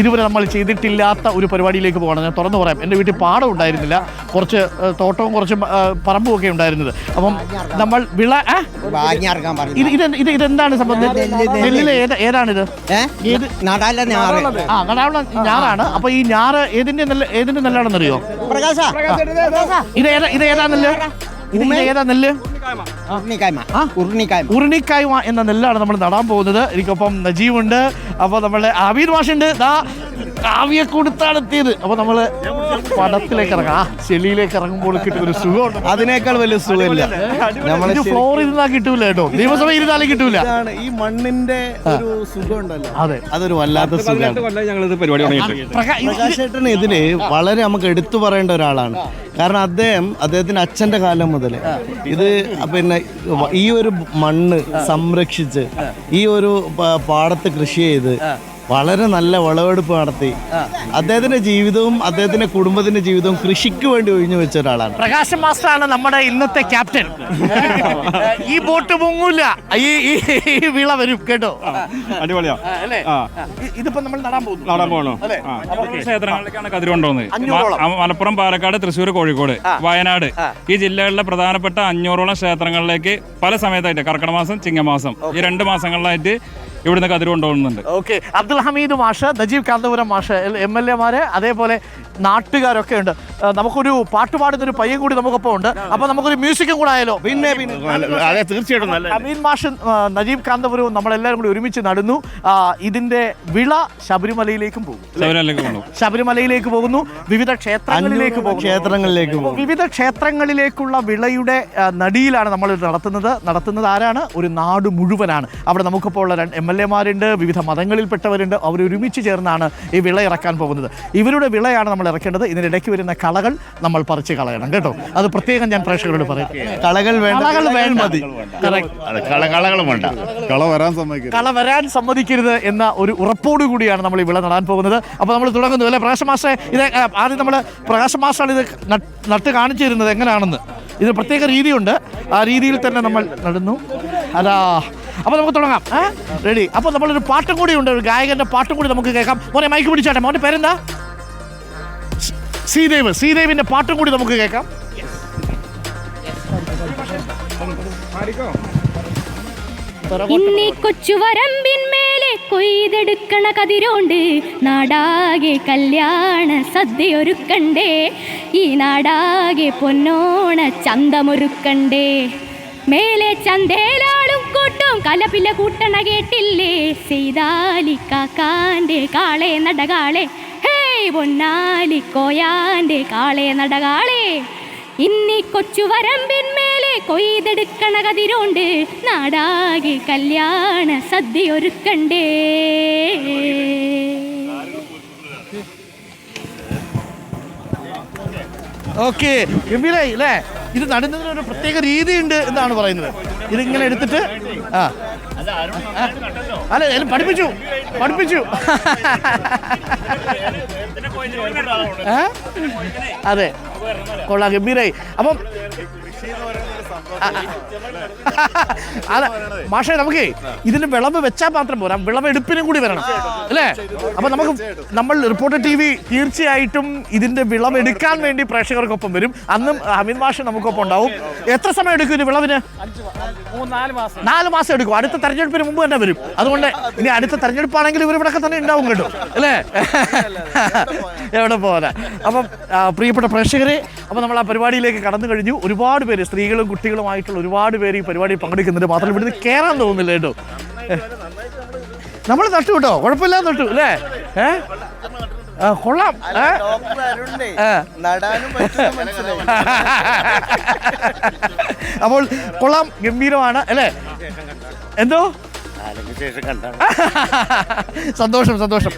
ഇതുവരെ നമ്മൾ ചെയ്തിട്ടില്ലാത്ത ഒരു പരിപാടിയിലേക്ക് പോകണം. ഞാൻ തുറന്നു പറയാം. എന്റെ വീട്ടിൽ പാടം ഉണ്ടായിരുന്നില്ല. കുറച്ച് തോട്ടവും കുറച്ച് പറമ്പും ഒക്കെ ഉണ്ടായിരുന്നത്. അപ്പം നമ്മൾ വിള ഇത് ഇത് ഇത് ഇതെന്താണ് സംഭവം? നെല്ലിലെ ഏത് ഏതാണിത്? ഏത്? ആ നടാവിള ഞാറാണ്. അപ്പൊ ഈ ഞാറ് ഏതിന്റെ നെല്ല് ഏതിന്റെ നെല്ലാണെന്നറിയോ? ഇത് ഏതാ ഇത് ഏതാ നെല്ല്? ഇതിന്റെ ഇത് ഏതാ നെല്ല്? ഉരുണിക്കായ്മ. എന്ന നെല്ലാണ് നമ്മൾ നടാൻ പോകുന്നത്. എനിക്കൊപ്പം നജീവുണ്ട്. അപ്പൊ നമ്മളെ ആബീർ മാഷുണ്ട്. ദാ കാവ്യെ കൊടുത്താണ് എത്തിയത് അപ്പൊ നമ്മൾ പടത്തിലേക്ക് ഇറങ്ങാം. ആ ചെളിയിലേക്ക് ഇറങ്ങുമ്പോൾ കിട്ടുന്ന ഒരു സുഖമുണ്ട്. അതിനേക്കാൾ വലിയ സുഖമില്ല. നമ്മളെ ഇത് ഫ്ലോർ ഇരുന്നാ കിട്ടൂല കേട്ടോ. നിയമസഭ ഇരുന്നാലും കിട്ടൂല. ശരിയാണ് ഈ മണ്ണിന്റെ ഒരു സുഖം ഉണ്ടല്ലോ അതെ. അതൊരു വല്ലാത്ത സുഖമാണ്. ഞങ്ങളിത് പരിപാടി തുടങ്ങിയിട്ട് പ്രകാ- ഇത് പ്രകാശേട്ടൻ ഇതിന് വളരെ നമുക്ക് എടുത്തു പറയേണ്ട ഒരാളാണ്. കാരണം അദ്ദേഹം അദ്ദേഹത്തിന്റെ അച്ഛന്റെ കാലം മുതൽ ഇത് പിന്നെ ഈ ഒരു മണ്ണ് സംരക്ഷിച്ച് ഈ ഒരു പ- പാടത്ത് കൃഷി ചെയ്ത് വളരെ നല്ല വിളവെടുപ്പ് നടത്തി. അദ്ദേഹത്തിന്റെ ജീവിതവും അദ്ദേഹത്തിന്റെ കുടുംബത്തിന്റെ ജീവിതവും കൃഷിക്ക് വേണ്ടി ഒഴിഞ്ഞു വെച്ച ഒരാളാണ്. പ്രകാശ് മാസ്റ്ററാണ് നമ്മുടെ ഇന്നത്തെ ക്യാപ്റ്റൻ. ഈ ബോട്ട് പൊങ്ങൂല ഈ വിള വരും കേട്ടോ. അടിപൊളിയാ. ഇതിപ്പോ നമ്മൾ നടാൻ പോകുന്നു. നടാൻ പോകണോ. ക്ഷേത്രങ്ങളിലേക്കാണ് അഞ്ഞൂറോളം. മലപ്പുറം പാലക്കാട് തൃശ്ശൂർ കോഴിക്കോട് വയനാട്. ഈ ജില്ലകളിലെ പ്രധാനപ്പെട്ട അഞ്ഞൂറോളം ക്ഷേത്രങ്ങളിലേക്ക് പല സമയത്തായിട്ട് കർക്കിടമാസം ചിങ്ങമാസം ഈ രണ്ട് മാസങ്ങളിലായിട്ട് ഇവിടുന്ന് കതിർ കൊണ്ടുപോകുന്നുണ്ട് ഓക്കെ അബ്ദുൽ ഹമീദ് മാഷ് നജീബ് കാന്തപുരം മാഷ് എം എൽ എമാര് അതേപോലെ നാട്ടുകാരൊക്കെ ഉണ്ട്. നമുക്കൊരു പാട്ട് പാടുന്ന ഒരു പയ്യൻ കൂടി നമുക്കൊപ്പം ഉണ്ട്. അപ്പൊ നമുക്കൊരു മ്യൂസിക്കും കൂടെ ആയാലോ? പിന്നെ പിന്നെ. അതെ തീർച്ചയായിട്ടും. നല്ല അമീൻ മാഷൻ നജീബ് കാന്തപുരവും നമ്മളെല്ലാവരും കൂടി ഒരുമിച്ച് നടന്നു. ഇതിന്റെ വിള ശബരിമലയിലേക്കും പോകും. ശബരിമലയിലേക്ക് പോകുന്നു. വിവിധ ക്ഷേത്രങ്ങളിലേക്ക് പോകും ക്ഷേത്രങ്ങളിലേക്ക് പോകും വിവിധ ക്ഷേത്രങ്ങളിലേക്കുള്ള വിളയുടെ നടിയിലാണ് നമ്മൾ നടത്തുന്നത്. നടത്തുന്നത് ആരാണ്? ഒരു നാട് മുഴുവനാണ്. അവിടെ നമുക്കിപ്പോൾ ഉള്ള എം എൽ എമാരുണ്ട് വിവിധ മതങ്ങളിൽപ്പെട്ടവരുണ്ട്. അവർ ഒരുമിച്ച് ചേർന്നാണ് ഈ വിള ഇറക്കാൻ പോകുന്നത്. ഇവരുടെ വിളയാണ് നമ്മൾ ഇറക്കേണ്ടത്. ഇതിനിടയ്ക്ക് വരുന്ന കളകൾ നമ്മൾ പറിച്ച് കളയണം കേട്ടോ? അത് പ്രത്യേകം ഞാൻ പ്രേക്ഷകരോട് പറയും. കളകൾ വേണ്ട. കളകൾ വേണ്ട. മതി. കളകളും വേണ്ട. കള വരാൻ സമ്മതിക്കും കള വരാൻ സമ്മതിക്കരുത് എന്ന ഒരു ഉറപ്പോടു കൂടിയാണ് നമ്മൾ ഈ വിള നടാൻ പോകുന്നത്. അപ്പോൾ നമ്മൾ തുടങ്ങുന്നു അല്ലെ പ്രകാശ മാസ്റ്ററെ? ഇത് ആദ്യം നമ്മൾ പ്രകാശ മാസ്റ്ററാണ് ഇത് നട്ട് കാണിച്ചു തരുന്നത് എങ്ങനെയാണെന്ന് ഇത് പ്രത്യേക രീതിയുണ്ട്. ആ രീതിയിൽ തന്നെ നമ്മൾ നടന്നു. അതാ. അപ്പോൾ നമുക്ക് തുടങ്ങാം. റെഡി. അപ്പോൾ നമ്മളൊരു പാട്ടും കൂടി ഉണ്ട്. ഒരു ഗായകന്റെ പാട്ടും കൂടി നമുക്ക് കേൾക്കാം. മോനെ മൈക്ക് പിടിച്ചാട്ടെ. മോന്റെ പേരെന്താ? ശ്രീദേവ് ശ്രീദേവിന്റെ പാട്ടും കൂടി നമുക്ക് കേൾക്കാം. ഇന്നീ കൊച്ചു കൊയ്തെടുക്കണ കതിരോണ്ട് നാടാകെ കല്യാണ സദ്യയൊരുക്കണ്ടേ. ഈ നാടാകെ പൊന്നോണ ചന്തമൊരുക്കണ്ടേ. മേലെ ചന്തേലാളും കൂട്ടും കലപില കൂട്ടണ കേട്ടില്ലേ? സെയ്താലി കാക്കാന്റെ കാളെ നടകാളെ ഹേയ് പൊന്നാലി കോയാന്റെ കാളെ നടകാളെ. ഇന്നി കൊച്ചു വരമ്പിന്മേലെ കൊയ്തെടുക്കണ കതിരോണ്ട്. നാടാകെ കല്യാണ ഗംഭീരായി അല്ലേ? ഇത് നടുന്നതിന് ഒരു പ്രത്യേക രീതിയുണ്ട് എന്നാണ് പറയുന്നത്. ഇതിങ്ങനെ എടുത്തിട്ട് ആ. അല്ല ഞാൻ പഠിപ്പിച്ചു. പഠിപ്പിച്ചു. അതെ. കൊള്ളാം ഗംഭീരായി. അപ്പം അതെ മാഷേ നമുക്കേ ഇതിന് വിളവ് വെച്ചാൽ മാത്രം പോരാ. വിളവ് എടുപ്പിനും കൂടി വരണം. അല്ലേ? അപ്പൊ നമുക്ക് നമ്മൾ റിപ്പോർട്ടർ ടി വി തീർച്ചയായിട്ടും ഇതിന്റെ വിളവ് എടുക്കാൻ വേണ്ടി പ്രേക്ഷകർക്കൊപ്പം വരും. അന്നും അമിത് മാഷ് നമുക്കൊപ്പം ഉണ്ടാവും. എത്ര സമയം എടുക്കും ഇത് വിളവിന് നാല് മാസം. എടുക്കും. അടുത്ത തെരഞ്ഞെടുപ്പിന് മുമ്പ് തന്നെ വരും. അതുകൊണ്ട് ഇനി അടുത്ത തെരഞ്ഞെടുപ്പാണെങ്കിൽ ഇവർ ഇവിടെ തന്നെ ഉണ്ടാവും കേട്ടോ. അല്ലേ? എവിടെ പോരാ അപ്പം പ്രിയപ്പെട്ട പ്രേക്ഷകരെ അപ്പം നമ്മൾ ആ പരിപാടിയിലേക്ക് കടന്നു കഴിഞ്ഞു. ഒരുപാട് പേര് സ്ത്രീകളും കുട്ടികളുമായിട്ടുള്ള ഒരുപാട് പേര് ഈ പരിപാടി പങ്കെടുക്കുന്നുണ്ട്. മാത്രം ഇവിടുന്ന് കയറാൻ തോന്നുന്നില്ല കേട്ടോ. നമ്മൾ നട്ടു കേട്ടോ. കുഴപ്പമില്ലാതെ നട്ടു അല്ലേ? ഏ? ആ, കൊള്ളാം. ഏ? അപ്പോൾ കൊള്ളാം ഗംഭീരമാണ് അല്ലേ? എന്തോ? സന്തോഷം സന്തോഷം.